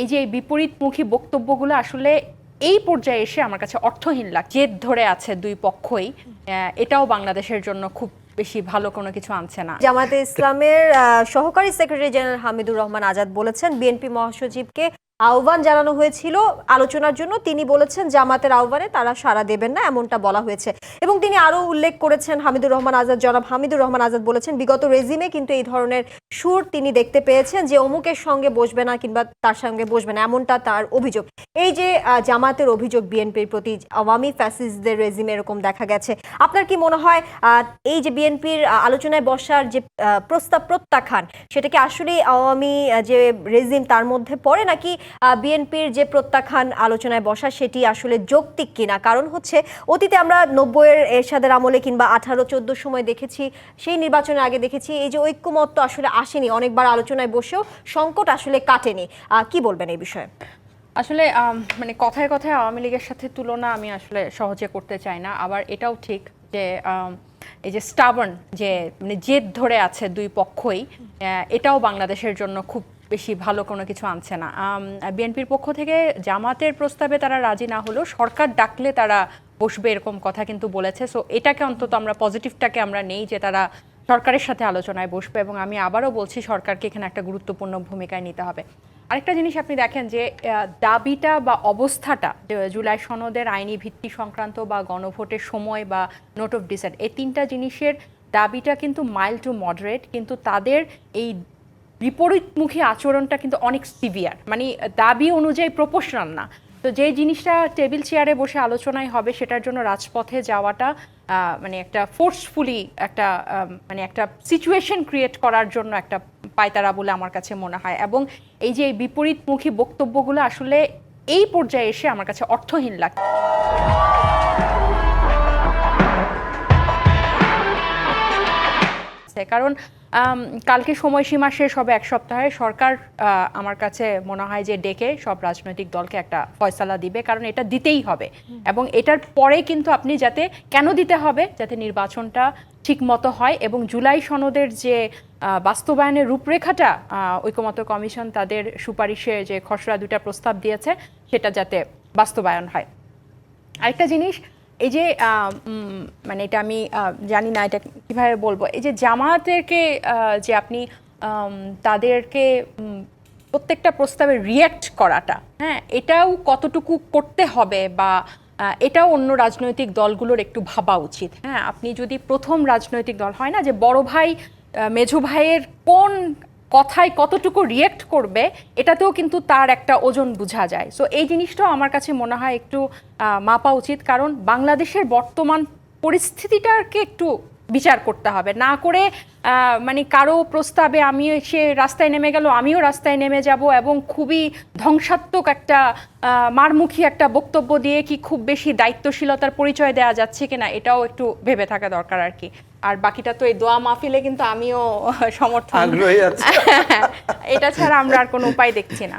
এই যে বিপরীতমুখী বক্তব্যগুলো আসলে এই পর্যায়ে এসে আমার কাছে অর্থহীন লাগ জেদ ধরে আছে দুই পক্ষই। এটাও বাংলাদেশের জন্য খুব বেশি ভালো কোনো কিছু আনছে না। জামাতে ইসলামের সহকারী সেক্রেটারি জেনারেল হামিদুর রহমান আজাদ বলেছেন, বিএনপি মহাসচিবকে আহ্বান জানানো হয়েছিল আলোচনার জন্য। তিনি বলেছেন, জামাতের আহ্বানে তারা সাড়া দেবেন না, এমনটা বলা হয়েছে। এবং তিনি আরও উল্লেখ করেছেন, হামিদুর রহমান আজাদ জনাব হামিদুর রহমান আজাদ বলেছেন, বিগত রেজিমে কিন্তু এই ধরনের সুর তিনি দেখতে পেয়েছেন যে অমুকের সঙ্গে বসবে না কিংবা তার সঙ্গে বসবে না, এমনটা তার অভিযোগ। এই যে জামাতের অভিযোগ বিএনপির প্রতি, আওয়ামী ফ্যাসিস্টদের রেজিমে এরকম দেখা গেছে। আপনার কি মনে হয় এই যে বিএনপির আলোচনায় বসার যে প্রস্তাব প্রত্যাখ্যান, সেটা কি আওয়ামী যে রেজিম তার মধ্যে পড়ে নাকি বিএনপির যে প্রত্যাখ্যান আলোচনায় বসা সেটি আসলে যৌক্তিক কিনা? কারণ হচ্ছে অতীতে আমরা নব্বইয়ের এরশাদের আমলে কিংবা আঠারো, চোদ্দ সময় দেখেছি, সেই নির্বাচনের আগে দেখেছি, এই যে ঐক্যমত্য আসলে আসেনি। অনেকবার আলোচনায় বসেও সংকট আসলে কাটেনি। কি বলবেন এই বিষয়ে? আসলে মানে কথায় কথায় আওয়ামী লীগের সাথে তুলনা আমি আসলে সহজে করতে চাই না। আবার এটাও ঠিক যে এই যে স্টাবন যে মানে জেদ ধরে আছে দুই পক্ষই এটাও বাংলাদেশের জন্য খুব বেশি ভালো কোনো কিছু আনছে না। বিএনপির পক্ষ থেকে জামাতের প্রস্তাবে তারা রাজি না হলেও সরকার ডাকলে তারা বসবে এরকম কথা কিন্তু বলেছে। সো এটাকে অন্তত আমরা পজিটিভটাকে আমরা নেই যে তারা সরকারের সাথে আলোচনায় বসবে এবং আমি আবারও বলছি সরকারকে এখানে একটা গুরুত্বপূর্ণ ভূমিকায় নিতে হবে। আরেকটা জিনিস আপনি দেখেন যে দাবিটা বা অবস্থাটা জুলাই সনদের আইনি ভিত্তি সংক্রান্ত বা গণভোটের সময় বা নোট অফ ডিসাইড এই তিনটা জিনিসের দাবিটা কিন্তু মাইল্ড টু মডারেট কিন্তু তাদের এই বিপরীতমুখী আচরণটা কিন্তু অনেক সিভিয়ার মানে দাবি অনুযায়ী প্রপোর্শনাল না। তো যে জিনিসটা টেবিল চেয়ারে বসে আলোচনায় হবে, সেটার জন্য রাজপথে যাওয়াটা মানে একটা ফোর্সফুলি একটা মানে একটা সিচুয়েশন ক্রিয়েট করার জন্য একটা পায়তারা বলে আমার কাছে মনে হয়। এবং এই যে বিপরীতমুখী বক্তব্যগুলো আসলে এই পর্যায়ে এসে আমার কাছে অর্থহীন লাগে আছে। কারণ কালকে সময়সীমা শেষ হবে এক সপ্তাহে। সরকার আমার কাছে মনে হয় যে ডেকে সব রাজনৈতিক দলকে একটা ফয়সালা দিবে কারণ এটা দিতেই হবে। এবং এটার পরে কিন্তু আপনি যাতে কেন দিতে হবে যাতে নির্বাচনটা ঠিক মতো হয় এবং জুলাই সনদের যে বাস্তবায়নের রূপরেখাটা ঐকমত্য কমিশন তাদের সুপারিশে যে খসড়া দুটা প্রস্তাব দিয়েছে সেটা যাতে বাস্তবায়ন হয়। আরেকটা জিনিস এই যে মানে এটা আমি জানি না এটা কীভাবে বলব, এই যে জামায়াতেরকে যে আপনি তাদেরকে প্রত্যেকটা প্রস্তাবে রিয়্যাক্ট করাটা হ্যাঁ এটাও কতটুকু করতে হবে বা এটাও অন্য রাজনৈতিক দলগুলোর একটু ভাবা উচিত হ্যাঁ আপনি যদি প্রথম রাজনৈতিক দল, হয় না যে বড় ভাই মেঝো ভাইয়ের কোন কথায় কতটুকু রিয়েক্ট করবে, এটাতেও কিন্তু তার একটা ওজন বোঝা যায়। সো এই জিনিসটাও আমার কাছে মনে হয় একটু মাপা উচিত। কারণ বাংলাদেশের বর্তমান পরিস্থিতিটাকে একটু বিচার করতে হবে। না করে মানে কারও প্রস্তাবে আমি সে রাস্তায় নেমে গেল আমিও রাস্তায় নেমে যাব এবং খুবই ধ্বংসাত্মক একটা মারমুখী একটা বক্তব্য দিয়ে কি খুব বেশি দায়িত্বশীলতার পরিচয় দেওয়া যাচ্ছে কিনা এটাও একটু ভেবে থাকা দরকার আর কি। আর বাকিটা তো এই দোয়া মাহফিলে কিন্তু আমিও সমর্থন এটা ছাড়া আমরা আর কোনো উপায় দেখছি না।